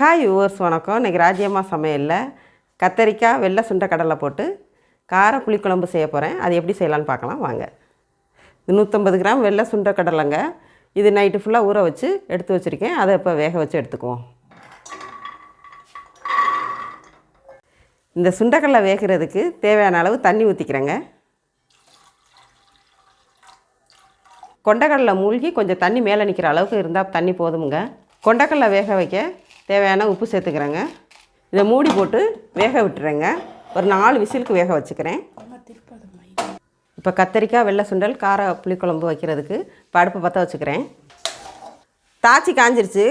Hi viewers வணக்கம். இன்றைக்கி ராஜ்யம்மா சமையலில் கத்தரிக்காய் வெள்ளை சுண்டை கடலை போட்டு கார புளிக்குழம்பு செய்ய போகிறேன் அது எப்படி செய்யலான்னு பார்க்கலாம். வாங்க. நூற்றம்பது கிராம் வெள்ளை சுண்டை கடலைங்க. இது நைட்டு ஃபுல்லாக ஊற வச்சு எடுத்து வச்சுருக்கேன். அதை இப்போ வேக வச்சு எடுத்துக்குவோம். இந்த சுண்டைக்கடலை வேகிறதுக்கு தேவையான அளவு தண்ணி ஊற்றிக்கிறேங்க கொண்டக்கடலை மூழ்கி கொஞ்சம் தண்ணி மேலே நிற்கிற அளவுக்கு இருந்தால் தண்ணி போதுமுங்க. கொண்டக்கடலை வேக வைக்க தேவையான உப்பு சேர்த்துக்கிறேங்க. இதை மூடி போட்டு வேக விட்டுறேங்க. ஒரு நாலு விசிலுக்கு வேக வச்சுக்கிறேன். இப்போ கத்தரிக்காய் வெள்ளை சுண்டல் கார புளிக்குழம்பு வைக்கிறதுக்கு இப்போ அடுப்பு பற்ற வச்சுக்கிறேன். தாச்சி காஞ்சிருச்சு.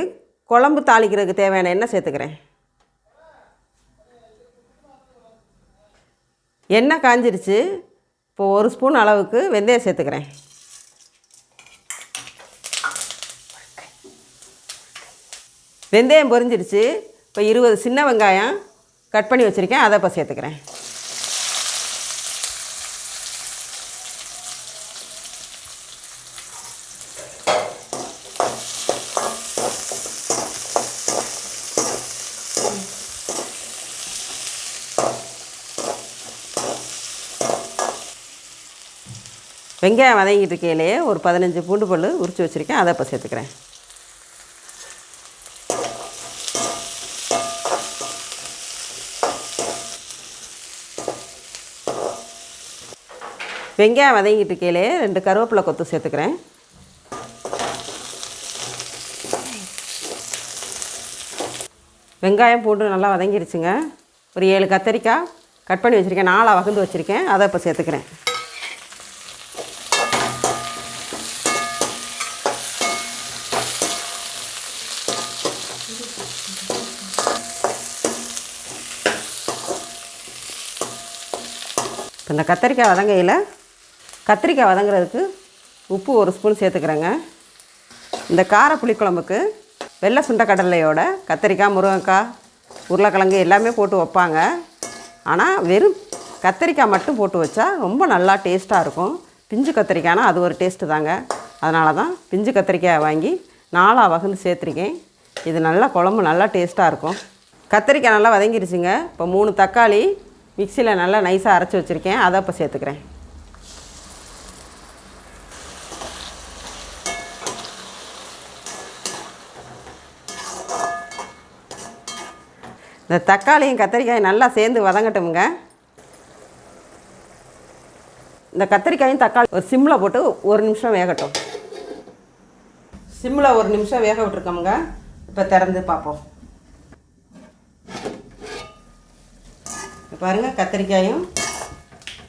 குழம்பு தாளிக்கிறதுக்கு தேவையான எண்ணெய் சேர்த்துக்கிறேன். எண்ணெய் காஞ்சிருச்சு. இப்போ ஒரு ஸ்பூன் அளவுக்கு வெந்தயம் சேர்த்துக்கிறேன். வெந்தயம் பொரிஞ்சிடுச்சு இப்போ இருபது சின்ன வெங்காயம் கட் பண்ணி வச்சுருக்கேன். அதை இப்போ சேர்த்துக்கிறேன். வெங்காயம் வதங்கிட்டு இருக்கையிலேயே ஒரு பதினஞ்சு பூண்டு பல் உரித்து வச்சுருக்கேன். அதை இப்போ சேர்த்துக்கிறேன். வெங்காயம் வதங்கிட்டு இருக்கையிலே ரெண்டு கருவேப்பிலை கொத்து சேர்த்துக்கிறேன். வெங்காயம் பூண்டு நல்லா வதங்கிடுச்சுங்க ஒரு ஏழு கத்தரிக்காய் கட் பண்ணி வச்சுருக்கேன். நாலாக வகுந்து வச்சுருக்கேன். அதை இப்போ சேர்த்துக்கிறேன். இப்போ இந்த கத்திரிக்காய் வதங்கையில் கத்திரிக்காய் வதங்குறதுக்கு உப்பு ஒரு ஸ்பூன் சேர்த்துக்கிறேங்க. இந்த கார புளிக்குழம்புக்கு வெள்ளை சுண்டக்கடலையோட கத்திரிக்காய் முருங்கைக்காய் உருளைக்கிழங்கு எல்லாமே போட்டு வைப்பாங்க. ஆனால் வெறும் கத்திரிக்காய் மட்டும் போட்டு வச்சா ரொம்ப நல்லா டேஸ்ட்டாக இருக்கும். பிஞ்சு கத்திரிக்காய்னா அது ஒரு டேஸ்ட்டு தாங்க. அதனால தான் பிஞ்சு கத்திரிக்காயை வாங்கி நாலாக வகுந்து சேர்த்துருக்கேன். இது நல்லா குழம்பு நல்லா டேஸ்ட்டாக இருக்கும். கத்திரிக்காய் நல்லா வதங்கிருச்சுங்க. இப்போ மூணு தக்காளி மிக்சியில் நல்லா நைஸாக அரைச்சி வச்சுருக்கேன். அதை இப்போ சேர்த்துக்கிறேன். இந்த தக்காளியும் கத்திரிக்காயும் நல்லா சேர்ந்து வதங்கட்டுமுங்க. இந்த கத்திரிக்காயும் தக்காளி ஒரு சிம்மில் போட்டு ஒரு நிமிஷம் வேகட்டும். சிம்மில் ஒரு நிமிஷம் வேக விட்டுருக்கோமுங்க. இப்போ திறந்து பார்ப்போம். பாருங்கள் கத்திரிக்காயும்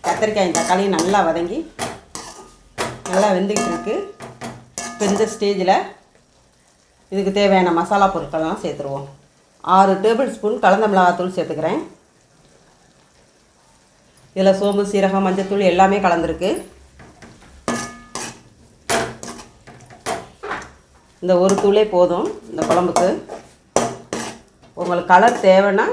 கத்திரிக்காயும் தக்காளியும் நல்லா வதங்கி நல்லா வெந்துக்கிட்டு இருக்கு. இப்போ இந்த ஸ்டேஜில் இதுக்கு தேவையான மசாலா பொருட்கள்லாம் சேர்த்துருவோம். ஆறு டேபிள் ஸ்பூன் கலந்த மிளகாத்தூள் சேர்த்துக்கிறேன். இதில் சோம்பு சீரகம் மஞ்சத்தூள் எல்லாமே கலந்துருக்கு. இந்த ஒரு தூளே போதும் இந்த குழம்புக்கு. உங்களுக்கு கலர் தேவைன்னா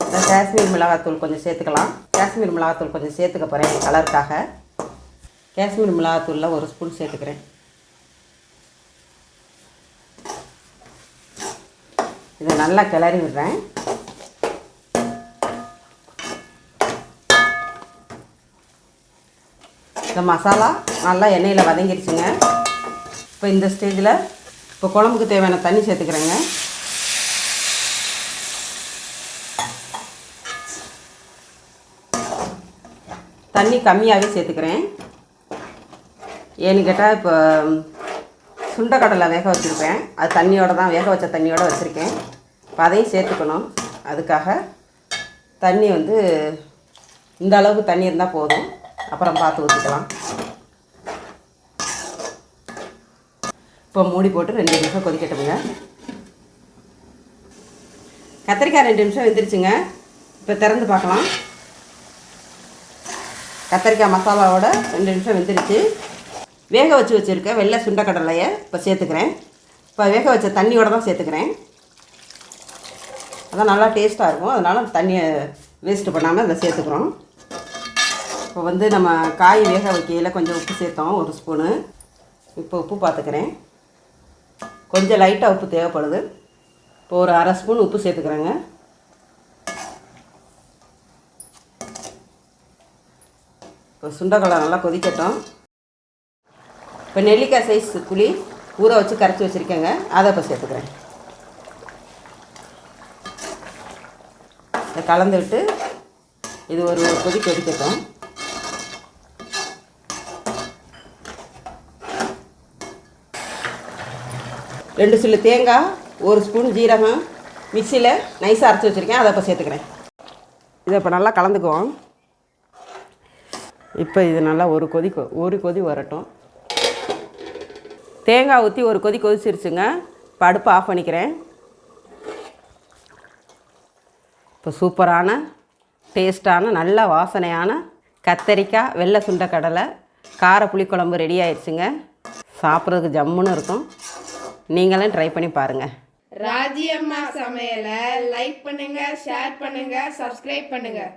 இந்த காஷ்மீர் மிளகாத்தூள் கொஞ்சம் சேர்த்துக்கலாம். காஷ்மீர் மிளகாத்தூள் கொஞ்சம் சேர்த்துக்க போகிறேன் கலருக்காக காஷ்மீர் மிளகாத்தூளில் ஒரு ஸ்பூன் சேர்த்துக்கிறேன். இதை நல்லா கிளறி விடுறேன். இந்த மசாலா நல்லா எண்ணெயில் வதங்கிருச்சுங்க. இப்போ இந்த ஸ்டேஜில் இப்போ குழம்புக்கு தேவையான தண்ணி சேர்த்துக்கிறேங்க. தண்ணி கம்மியாகவே சேர்த்துக்கிறேன். ஏன்னு கேட்டால் இப்போ சுண்டக்கடலை வேக வச்சுருப்பேன். அது தண்ணியோடு தான் வேக வச்ச தண்ணியோடு வச்சுருக்கேன். இப்போ அதையும் சேர்த்துக்கணும். அதுக்காக தண்ணி வந்து இந்த அளவுக்கு தண்ணி இருந்தால் போதும். அப்புறம் பார்த்து ஊற்றிக்கலாம் இப்போ மூடி போட்டு ரெண்டு நிமிஷம் கொதிக்கட்டுங்க. கத்திரிக்காய் ரெண்டு நிமிஷம் வெந்துருச்சுங்க. இப்போ திறந்து பார்க்கலாம். கத்திரிக்காய் மசாலாவோட ரெண்டு நிமிஷம் வெந்துருச்சு. வேக வச்சு வச்சுருக்க வெள்ளை சுண்டக்கடலையை இப்போ சேர்த்துக்கிறேன். இப்போ வேக வச்ச தண்ணியோட தான் சேர்த்துக்கிறேன். அதான் நல்லா டேஸ்ட்டாக இருக்கும். அதனால் தண்ணியை வேஸ்ட்டு பண்ணாமல் அதை சேர்த்துக்கிறோம். இப்போ வந்து நம்ம காய் வேக வைக்கையில் கொஞ்சம் உப்பு சேர்த்தோம். ஒரு ஸ்பூனு இப்போ உப்பு பார்த்துக்கிறேன் கொஞ்சம் லைட்டாக உப்பு தேவைப்படுது. இப்போ ஒரு அரை ஸ்பூன் உப்பு சேர்த்துக்கிறேங்க. இப்போ சுண்டக்கடலை நல்லா கொதிக்கட்டும். இப்போ நெல்லிக்காய் சைஸ் புளி ஊற வச்சு கரைச்சி வச்சுருக்கேங்க. அதை இப்போ சேர்த்துக்கிறேன். இதை கலந்து விட்டு இது ஒரு கொதி கொதிக்கட்டும். ரெண்டு சில்லு தேங்காய் ஒரு ஸ்பூன் ஜீரகம் மிக்சியில் நைஸாக அரைச்சி வச்சுருக்கேன். அதை இப்போ சேர்த்துக்கிறேன். இதை இப்போ நல்லா கலந்துக்குவோம். இப்போ இது நல்லா ஒரு கொதி கொ- ஒரு கொதி வரட்டும். தேங்காய் ஊற்றி ஒரு கொதி கொதிச்சிருச்சுங்க. இப்போ அடுப்பை ஆஃப் பண்ணிக்கிறேன். இப்போ சூப்பரான டேஸ்டான நல்ல வாசனையான கத்தரிக்காய் வெள்ளை சுண்டக்கடலை கார புளிக்குழம்பு ரெடி ஆயிடுச்சுங்க. சாப்பிட்றதுக்கு ஜம்முன்னு இருக்கும். நீங்களும் ட்ரை பண்ணி பாருங்கள் ராஜி அம்மா சமையலை லைக் பண்ணுங்கள் ஷேர் பண்ணுங்கள் சப்ஸ்கிரைப் பண்ணுங்கள்